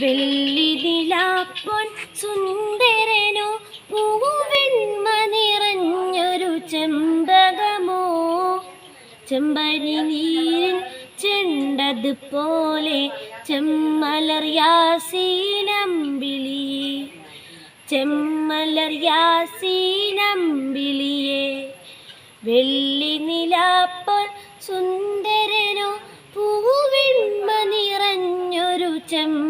വെള്ളി നിലാപ്പൊൻ സുന്ദരനോ പൂവെണ്മ നിറഞ്ഞൊരു ചെമ്പകമോ? ചെമ്പനി നീരിൻ ചെണ്ടതുപോലെ ചെമ്മലർ യാസീനമ്പിളി ചെമ്മലർ യാസീനമ്പിളിയെ വെള്ളി നിലാപ്പൊൻ സുന്ദരനോ പൂവെണ്മ നിറഞ്ഞൊരു ചെമ്പകമോ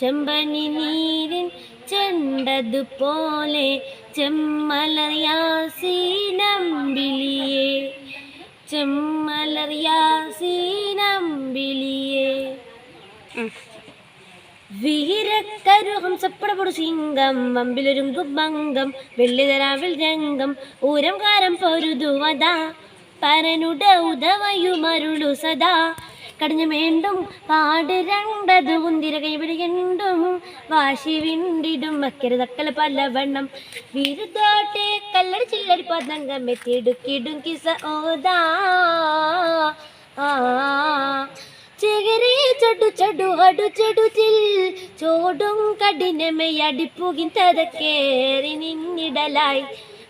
ചെമ്പനി നീരിൻ ചെണ്ടതുപോലെ ചെമ്മലർ യാസീനമ്പിളിയെ ചെമ്മലർ യാസീനമ്പിളിയെ വീരക്കരുഹം സപ്പടപൊടു സിംഗം വമ്പിലൊരുങ്കും ഭംഗം വെള്ളിതരാവിൽ രംഗം ഊരം കാരം പൊരുതുവതാ പരനുട ഉദവയുമരുളു സദാ. കടിഞ്ഞു വേണ്ടും പാട് രണ്ടത് ഉന്തിര കൈപിടികണ്ടും വാശി വിണ്ടിടും. അക്കര തക്കല പലവണ്ണം. വിരുദോട്ടെ കല്ലട ചില്ലടി പതങ്കം എത്തിടുക്കിടും കിസ. ഓതാ ചടു ചടു അടു ചടു കഠിനമേ അടിപ്പുകിൻ കഠിനമയടിപ്പുകിന്തതക്കേറി നിന്നിടലായി.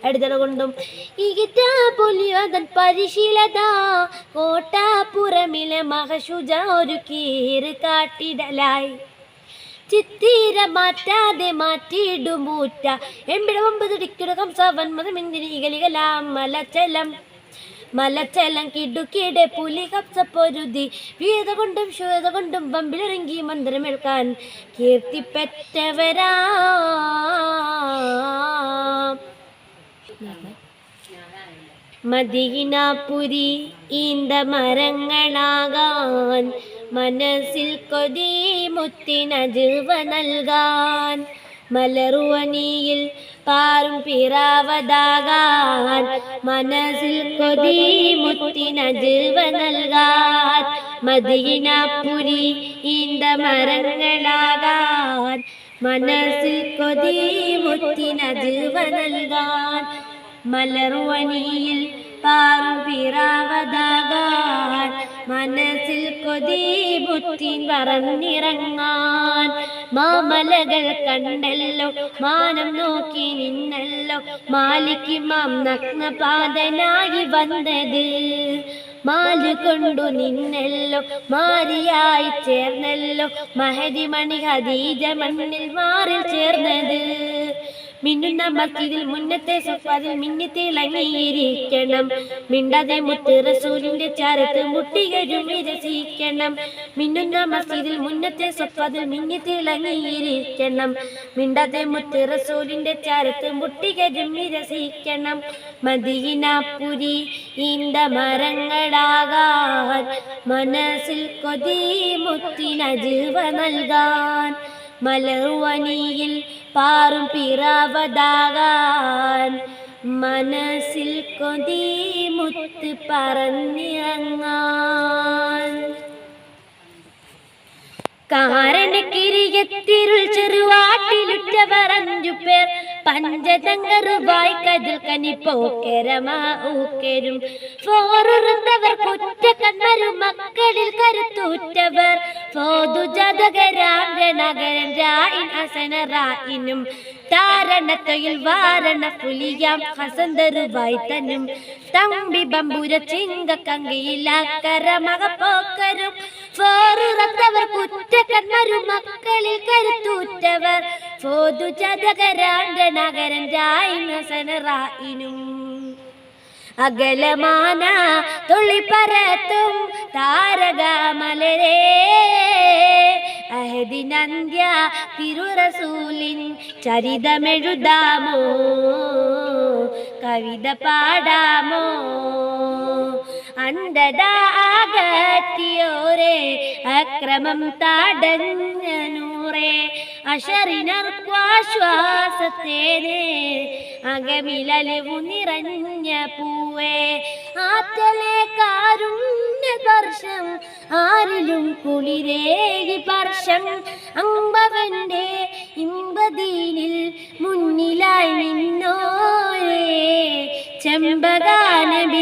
അടുതല കൊണ്ടും ഇകിറ്റ പൊലിയതൻ പരിശീലത. കോട്ടാപ്പുറമിലെ മഹശുജ ഒരു കീറ് കാട്ടിടലായി. ചിത്തീര മാറ്റാതെ മാറ്റിയിടുമൂറ്റ. എമ്പിട ഒമ്പത് ടിക്കിടകം കംസവൻ മതമെന്തിന് ഇകലികലാം മലച്ചലം. മലച്ചലം കിടുക്കിയുടെ പുലി കപ്സപ്പൊരുതി വീത കൊണ്ടും ശ്വേത കൊണ്ടും പമ്പിലിറങ്ങി മന്ത്രമേൽക്കാൻ കീർത്തിപ്പെട്ടവരാ. മദീനാപുരി ഈന്ത മരങ്ങളാകാൻ മനസ്സിൽ കൊതി മുത്തിനജുവ നൽകാൻ. മലറുവനിയിൽ പാറും പിറാവതാകാൻ മനസ്സിൽ കൊതി മുത്തിനജുവ നൽകാൻ. മദീനാപുരി ഈന്ത മരങ്ങളാകാൻ മനസ്സിൽ കൊതി മുത്തിനജുവ നൽകാൻ. മലർവനിയിൽ പാറുപിറാവതാകാൻ മനസ്സിൽ കൊതി ബുദ്ധി പറന്നിറങ്ങാൻ. മാമലകൾ കണ്ടല്ലോ മാനം നോക്കി നിന്നല്ലോ മാലിക്ക് മാം നഗ്നപാതനായി വന്നത്. മാൽ കൊണ്ടു നിന്നല്ലോ മാരിയായി ചേർന്നല്ലോ മഹതി മണി ഹദീജ മണ്ണിൽ മാറിൽ ചേർന്നത്. മിന്നുന്ന മസ്ജിദിൽ മുന്നത്തെ സഫാദിൽ മിന്നി തിളങ്ങിയിരിക്കണം മിണ്ടാതെ മുത്ത് റസൂലിന്റെ ചാരത്ത് മുട്ടികരും വിരസിക്കണം മിന്നുന്ന മസ്ജിദിൽ മുന്നത്തെ സഫാദിൽ മിന്നി തിളങ്ങിയിരിക്കണം മിണ്ടാതെ മുത്ത് റസൂലിന്റെ ചാരത്ത് മുട്ടികരും വിരസിക്കണം മദീനപുരി ഇന്ത മരങ്ങളാകാൻ മനസ്സിൽ കൊതി മുത്തിനജീവ നൽകാൻ മലർവനിയിൽ പാറും പിറാവതാകാൻ മനസ്സിൽ കൊതി മുത്ത് പറന്നിറങ്ങാൻ. കാരണക്കിരിയത്തിരുൾ ചെറുവാട്ടിലുറ്റവറഞ്ചു പേർ പഞ്ചതങ്കറുവായി കതിൽ കനിപ്പോക്കരമാക്കരും കുറ്റ കണ്ണരും മക്കളിൽ കരുത്തൂറ്റവർ ഫോതു ജതകരാങ്കനകരൻ രായിൻ അസന റായിനും താരണത്തൊയിൽ വാരണ പുലിയാം ഹസന്തരുവായി തന്നും. തമ്പി ബമ്പുര ചിങ്ക കങ്കയിലാക്കര മകപ്പോക്കരും. ഫോറുറത്തവർ കുറ്റക്കന്മരും മക്കളിൽ കരുത്തൂറ്റവർ. ഫോതു ചതകരാണ്ട നഗരൻ രായിനും അകലമാന തൊളിപ്പരത്തും താരകമലരേ അഹദിനന്ത്യ തിരുറസൂലിൻ ചരിതമെഴുതാമോ? കവിത പാടാമോ? അന്ധതാകത്തിയോരെ അക്രമം താടഞ്ഞ നൂറേ അശറിനർക്കാശ്വാസത്തേനെ അകമിലലിവു നിറഞ്ഞ പൂവേ. ആറ്റലെ കാരുണ്യ വർഷം ആരിലും കുളിരേകി സ്പർശം അമ്പവന്റെ ഇമ്പതീനിൽ മുന്നിലായി നിന്നോരേ ചെമ്പകാനബിയോരേ